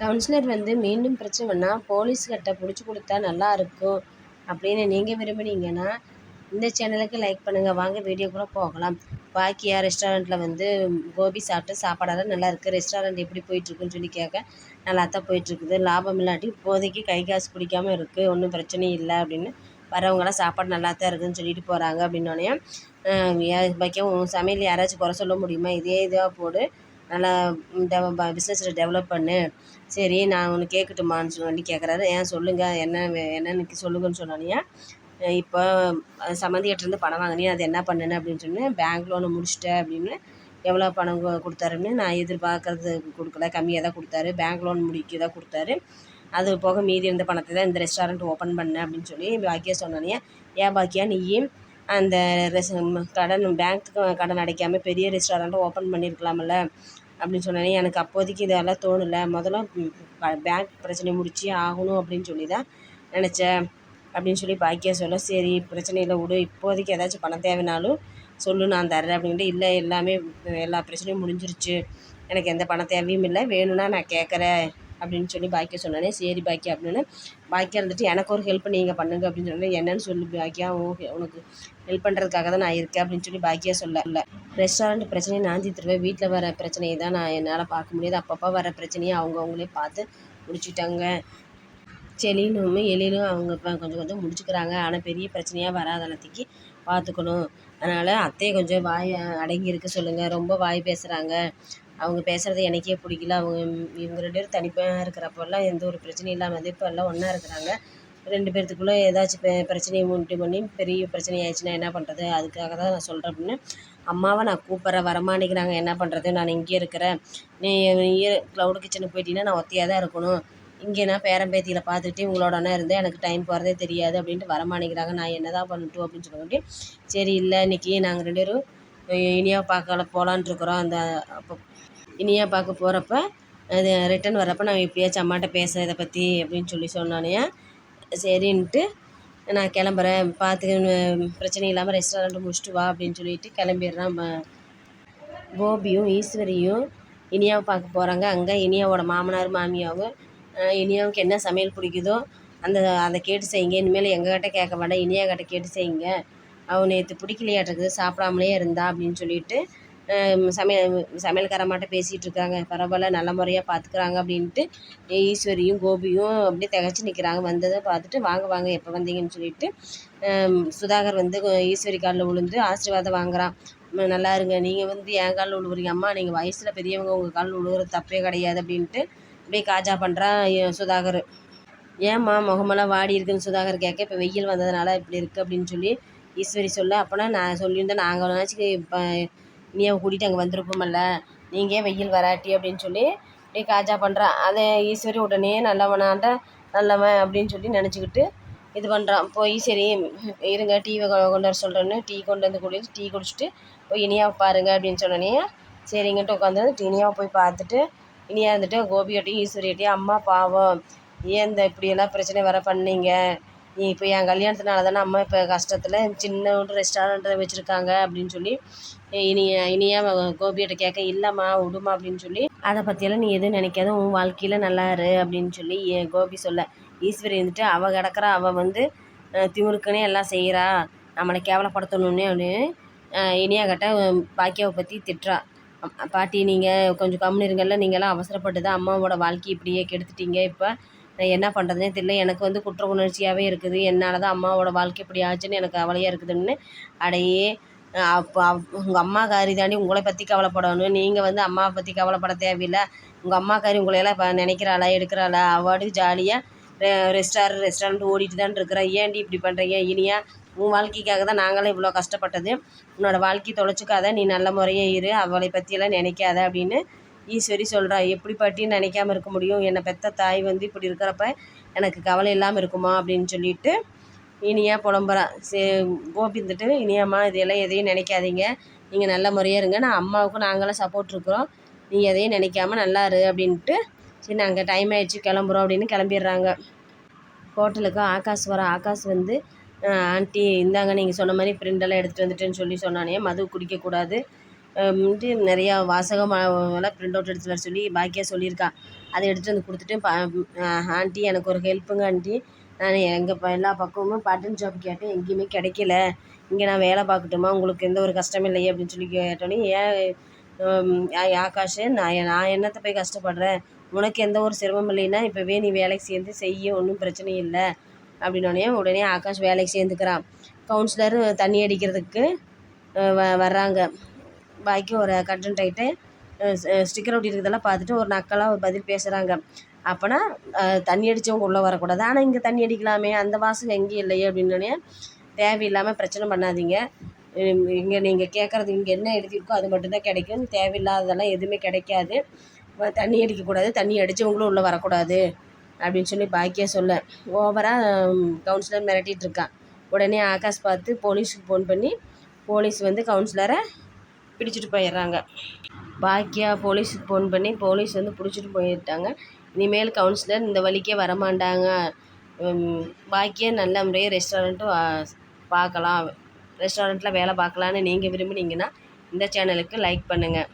Councillor வந்து மீண்டும் பிரச்சனைனா போலீஸ்கிட்ட பிடிச்சி கொடுத்தா நல்லா இருக்கும் அப்படின்னு நீங்கள் விரும்புனீங்கன்னா இந்த சேனலுக்கு லைக் பண்ணுங்கள் வாங்க வீடியோ கூட போகலாம். பாக்கியா ரெஸ்டாரண்ட்டில் வந்து கோபி சாப்பிட்டு சாப்பாடெல்லாம் நல்லா இருக்குது ரெஸ்டாரண்ட் எப்படி போயிட்டுருக்குன்னு சொல்லி கேட்க நல்லா தான் போயிட்டுருக்குது. லாபம் இல்லாட்டி இப்போதைக்கு கை காசு பிடிக்காமல் இருக்குது ஒன்றும் பிரச்சனையும் இல்லை அப்படின்னு வரவங்களாம் சாப்பாடு நல்லா தான் இருக்குதுன்னு சொல்லிட்டு போகிறாங்க அப்படின்னோடனே பாக்கியா உன் சமையல் யாராச்சும் குறை சொல்ல முடியுமா? இதே இதாக போடு. நல்லா டெவ பிஸ்னஸில் டெவலப் பண்ணு. சரி நான் ஒன்று கேட்கட்டுமான்னு சொல்லி கேட்குறாரு ஏன் சொல்லுங்கள் என்ன வே- என்னன்னு சொல்லுங்கன்னு சொன்னோன்னே இப்போ சம்மந்திக்கிட்டேருந்து பணம் வாங்கினேன் அது என்ன பண்ணுன? அப்படின்னு சொன்னேன் பேங்க் லோனை முடிச்சிட்டேன் அப்படின்னு எவ்வளோ பணம் கொடுத்தாருன்னு நான் எதிர்பார்க்கறது கொடுக்கல. கம்மியாக தான் கொடுத்தாரு. பேங்க் லோன் முடிக்க தான் கொடுத்தாரு. அது போக மீதி இருந்த பணத்தை தான் இந்த ரெஸ்டாரண்ட் ஓப்பன் பண்ணேன் அப்படின்னு சொல்லி பாக்கியா சொன்னோன்னே ஏன் பாக்கியா நீயும் அந்த ரெஸ் கடன் பேங்க்குக்கு கடன் அடைக்காமல் பெரிய ரெஸ்டாரண்ட்டை ஓப்பன் பண்ணியிருக்கலாம்ல அப்படின்னு சொன்னோன்னே எனக்கு அப்போதைக்கு இதெல்லாம் தோணலை. முதல்ல பேங்க் பிரச்சனையை முடித்தே ஆகணும் அப்படின்னு சொல்லி தான் நினச்சேன். அப்படின்னு சொல்லி பாக்கியா சொல்ல சரி பிரச்சனை இல்லை விடு இப்போதைக்கு ஏதாச்சும் பணம் தேவைனாலும் சொல்லு நான் தர்றேன் அப்படின்ட்டு இல்லை எல்லாமே எல்லா பிரச்சனையும் முடிஞ்சிருச்சு. எனக்கு எந்த பண தேவையும் இல்லை வேணும்னா நான் கேட்குறேன் அப்படின்னு சொல்லி பாக்கியா சொன்னானே சரி பாக்கியா அப்படின்னு. பாக்கியா இருந்துட்டு எனக்கு ஒரு ஹெல்ப் நீங்கள் பண்ணுங்க அப்படின்னு சொன்னேன் என்னன்னு சொல்லி பாக்கியா. ஓகே உனக்கு ஹெல்ப் பண்ணுறதுக்காக தான் நான் இருக்கேன் அப்படின்னு சொல்லி பாக்கியா சொல்ல இல்லை ரெஸ்டாரண்ட் பிரச்சனையை நான் தீர்த்துருவேன் வீட்டில் வர பிரச்சனையை தான் நான் என்னால் பார்க்க முடியாது. அப்பப்போ வர பிரச்சனையை அவங்கவுங்களே பார்த்து முடிச்சுட்டாங்க. செலினும் எழிலும் அவங்க இப்போ கொஞ்சம் கொஞ்சம் முடிச்சுக்கிறாங்க. ஆனால் பெரிய பிரச்சனையாக வராத அளத்திக்கு பார்த்துக்கணும். அதனால் அத்தையை கொஞ்சம் வாய் அடங்கி இருக்க சொல்லுங்கள் ரொம்ப வாய் பேசுகிறாங்க அவங்க பேசுகிறது எனக்கே பிடிக்கல. அவங்க இவங்க ரெண்டு பேரும் தனிப்பாக இருக்கிறப்பெல்லாம் எந்த ஒரு பிரச்சனையும் இல்லாமல் வந்து இப்போ எல்லாம் ஒன்றா இருக்கிறாங்க. ரெண்டு பேர்த்துக்குள்ளே ஏதாச்சும் பெ பிரச்சனையை உண்டு பண்ணி பெரிய பிரச்சனை ஆயிடுச்சுன்னா என்ன பண்ணுறது அதுக்காக தான் நான் சொல்கிறேன் அப்படின்னு. அம்மாவை நான் கூப்பிட்றேன். வரமாட்டேங்கிறாங்க என்ன பண்ணுறது நான் இங்கே இருக்கிறேன். நீ இங்கே க்ளவுடு கிச்சனுக்கு போயிட்டீங்கன்னா நான் ஒத்தையாக தான் இருக்கணும். இங்கே நான் பேரம்பேத்தியில் பார்த்துட்டு பார்த்துக்கிட்டு இருந்தேன் எனக்கு டைம் போகிறதே தெரியாது அப்படின்ட்டு வரமாட்டேங்கிறாங்க நான் என்ன தான் பண்ணட்டும் அப்படின்னு சொல்லிட்டு சரி இல்லை இன்றைக்கி நாங்கள் ரெண்டு பேரும் இனியாக பார்க்கல போகலான்ட்ருக்குறோம் அந்த அப்போ இனியா பார்க்க போகிறப்ப அது ரிட்டன் வரப்போ நான் எப்படியாச்சும் அம்மாட்ட பேசுகிறேன் இதை பற்றி அப்படின்னு சொல்லி சொன்னானே சரின்ட்டு நான் கிளம்புறேன் பார்த்து பிரச்சனை இல்லாமல் ரெஸ்டாரண்ட்டு முடிச்சுட்டு வா அப்படின்னு சொல்லிட்டு கிளம்பிடுறான். கோபியும் ஈஸ்வரியும் இனியாவை பார்க்க போகிறாங்க அங்கே இனியாவோட மாமனார் மாமியாவும் இனியாவுக்கு என்ன சமையல் பிடிக்குதோ அந்த அதை கேட்டு செய்யுங்க. இனிமேல் எங்ககிட்ட கேட்க வேண்டாம். இனியா கிட்ட கேட்டு செய்யுங்க. அவன் நேற்று பிடிக்கலையாட்டிருக்குது சாப்பிடாமலே இருந்தா அப்படின்னு சொல்லிட்டு சமையல் சமையல்காரம்மாட்ட பேசிகிட்டு இருக்காங்க பரவாயில்ல நல்ல முறையாக பார்த்துக்குறாங்க அப்படின்ட்டு ஈஸ்வரியும் கோபியும் அப்படியே திகச்சி நிற்கிறாங்க வந்ததை பார்த்துட்டு வாங்க வாங்க எப்போ வந்தீங்கன்னு சொல்லிட்டு சுதாகர் வந்து ஈஸ்வரி காலில் விழுந்து ஆசீர்வாதம் வாங்குறான். நல்லா இருங்க. நீங்கள் வந்து என் காலில் விழுவுறீங்க அம்மா நீங்கள் வயசில் பெரியவங்க உங்கள் காலில் விழுவுறது தப்பே கிடையாது அப்படின்ட்டு அப்படியே காஜா பண்ணுறான் சுதாகர். ஏம்மா முகமெல்லாம் வாடி இருக்குன்னு சுதாகர் கேட்க இப்போ வெயில் வந்ததுனால இப்படி இருக்குது அப்படின்னு சொல்லி ஈஸ்வரி சொல்ல அப்போனா நான் சொல்லியிருந்தேன். நாங்கள் ஒன்றாச்சும் நீ அவன் கூட்டிகிட்டு அங்கே வந்திருப்போமல்ல? நீங்கள் ஏன் வெயில் வராட்டி? அப்படின்னு சொல்லி அப்படியே காஜா பண்ணுறான் அதை ஈஸ்வரி உடனே நல்லவனாண்ட நல்லவன் அப்படின்னு சொல்லி நினச்சிக்கிட்டு இது பண்ணுறான் போய் சரி இருங்க டீவை கொண்டு வர சொல்கிறேன்னு டீ கொண்டு வந்து குடி டீ குடிச்சிட்டு போய் இனியாவை பாருங்க அப்படின்னு சொன்னோடனே சரிங்கன்ட்டு உட்காந்து இனியாவை போய் பார்த்துட்டு இனியா இருந்துட்டு கோபிகிட்டையும் ஈஸ்வரிகிட்டையும் அம்மா பாவம் ஏன் இந்த இப்படியெல்லாம் பிரச்சனை வர பண்ணீங்க? நீ இப்போ என் கல்யாணத்தினால தானே அம்மா இப்போ கஷ்டத்தில் சின்ன ஒரு ரெஸ்டாரண்ட்டை வச்சுருக்காங்க அப்படின்னு சொல்லி இனிய இனியா கோபிகிட்ட கேட்க இல்லைம்மா விடுமா அப்படின்னு சொல்லி அதை பற்றியெல்லாம் நீ எதுவும் நினைக்காத உன் வாழ்க்கையில் நல்லா இரு அப்படின்னு சொல்லி என் கோபி சொல்ல. ஈஸ்வரி இருந்துட்டு அவள் கிடக்குறா அவள் வந்து திமுருக்குன்னே எல்லாம் செய்கிறா நம்மளை கேவலப்படுத்தணுன்னே அப்படின்னு இனியா கிட்ட பாக்கியாவை பற்றி திட்டுறா. பாட்டி நீங்கள் கொஞ்சம் கம்முன்னு இருங்கல்ல நீங்களாம் அவசரப்பட்டு தான் அம்மாவோட வாழ்க்கை இப்படியே கெடுத்துட்டீங்க இப்போ என்ன பண்ணுறதுனே தெரியல. எனக்கு வந்து குற்ற உணர்ச்சியாகவே இருக்குது. என்னால் தான் அம்மாவோட வாழ்க்கை இப்படி ஆச்சுன்னு எனக்கு கவலையாக இருக்குதுன்னு அடையே. அப்போ உங்கள் அம்மாக்காரி தாண்டி உங்களை பற்றி கவலைப்படணும். நீங்கள் வந்து அம்மாவை பற்றி கவலைப்பட தேவையில்லை. உங்கள் அம்மாக்காரி உங்களையெல்லாம் இப்போ நினைக்கிறாளா எடுக்கிறாளா? அவாடு ஜாலியாக ரெஸ்டாரண்ட் ரெஸ்டாரண்ட் ஓடிட்டு தான் இருக்கிறேன் ஏன்டி இப்படி பண்ணுறீங்க இனியா உன் வாழ்க்கைக்காக தான் நாங்களும் இவ்வளோ கஷ்டப்பட்டது. உன்னோட வாழ்க்கை தொலைச்சிக்காத. நீ நல்ல முறையாக இரு. அவளை பற்றியெல்லாம் நினைக்காத அப்படின்னு ஈஸ்வரி சொல்கிறா எப்படி பாட்டின்னு நினைக்காம இருக்க முடியும். என்னை பெத்த தாய் வந்து இப்படி இருக்கிறப்ப எனக்கு கவலை இல்லாமல் இருக்குமா? அப்படின்னு சொல்லிட்டு இனியா புலம்புறா. சே கோபிந்துட்டு இனியாம்மா இதையெல்லாம் எதையும் நினைக்காதீங்க. நீங்கள் நல்ல முறையாக இருங்க. நான் அம்மாவுக்கும் நாங்களாம் சப்போர்ட் இருக்கிறோம். நீங்கள் எதையும் நினைக்காம நல்லா இரு அப்படின்ட்டு. சரி நாங்கள் டைம் ஆகிடுச்சு கிளம்புறோம் அப்படின்னு கிளம்பிடுறாங்க. ஹோட்டலுக்கு ஆகாஷ் வர ஆகாஷ் வந்து ஆண்டி இந்தாங்க நீங்கள் சொன்ன மாதிரி பிரிண்டெல்லாம் எடுத்துகிட்டு வந்துட்டேன்னு சொல்லி சொன்னானே. மது குடிக்கக்கூடாது. அஹ், நிறையா வாசகம் எல்லாம் பிரிண்ட் அவுட் எடுத்து வர சொல்லி பாக்கியா சொல்லியிருக்கா. அதை எடுத்துகிட்டு வந்து கொடுத்துட்டு ஆண்டி எனக்கு ஒரு ஹெல்ப்புங்க ஆண்டி. நான் எங்கள் எல்லா பக்கமும் பார்ட் ஜாப் கேட்டேன். எங்கேயுமே கிடைக்கல. இங்கே நான் வேலை பார்க்கட்டுமா? உங்களுக்கு எந்த ஒரு கஷ்டமும் இல்லையே அப்படின்னு சொல்லி கேட்டோன்னே ஏன் ஆகாஷ் நான் நான் என்னத்தை போய் கஷ்டப்படுறேன் உனக்கு எந்த ஒரு சிரமம் இல்லைன்னா இப்போவே நீ வேலைக்கு சேர்ந்து செய்ய. ஒன்றும் பிரச்சனை இல்லை. அப்படின்னோடனே உடனே ஆகாஷ் வேலைக்கு சேர்ந்துக்கிறான். கவுன்சிலர் தண்ணி அடிக்கிறதுக்கு வ வர்றாங்க. பாக்கி ஒரு கண்டென்ட் ஆகிட்டு ஸ்டிக்கர் ஒட்டி இருக்கிறதெல்லாம் பார்த்துட்டு ஒரு நக்கலாக பதில் பேசுகிறாங்க அப்போனா தண்ணி அடித்தவங்க உள்ளே வரக்கூடாது. ஆனால் இங்கே தண்ணி அடிக்கலாமே அந்த வாசகம் எங்கேயும் இல்லையே அப்படின்னோடனே தேவையில்லாமல் பிரச்சனை பண்ணாதீங்க. இங்கே நீங்கள் கேட்குறது இங்கே என்ன எழுதியிருக்கோ அது மட்டும்தான் கிடைக்கும். தேவையில்லாததெல்லாம் எதுவுமே கிடைக்காது. தண்ணி அடிக்கக்கூடாது. தண்ணி அடித்தவங்களும் உள்ளே வரக்கூடாது அப்படின்னு சொல்லி பாக்கியா சொல்ல. ஓவராக கவுன்சிலர் மிரட்டிகிட்டு இருக்கான். உடனே ஆகாஷ் பார்த்து போலீஸுக்கு ஃபோன் பண்ணி போலீஸ் வந்து கவுன்சிலரை பிடிச்சிட்டு போயிடுறாங்க. பாக்கியா போலீஸுக்கு ஃபோன் பண்ணி போலீஸ் வந்து பிடிச்சிட்டு போயிட்டாங்க. இனிமேல் கவுன்சிலர் இந்த வழிக்கே வரமாட்டாங்க. பாக்கியா நல்ல முறையாக ரெஸ்டாரண்ட்டும் பார்க்கலாம். ரெஸ்டாரண்ட்டில் வேலை பார்க்கலான்னு நீங்கள் விரும்புனீங்கன்னா இந்த சேனலுக்கு லைக் பண்ணுங்கள்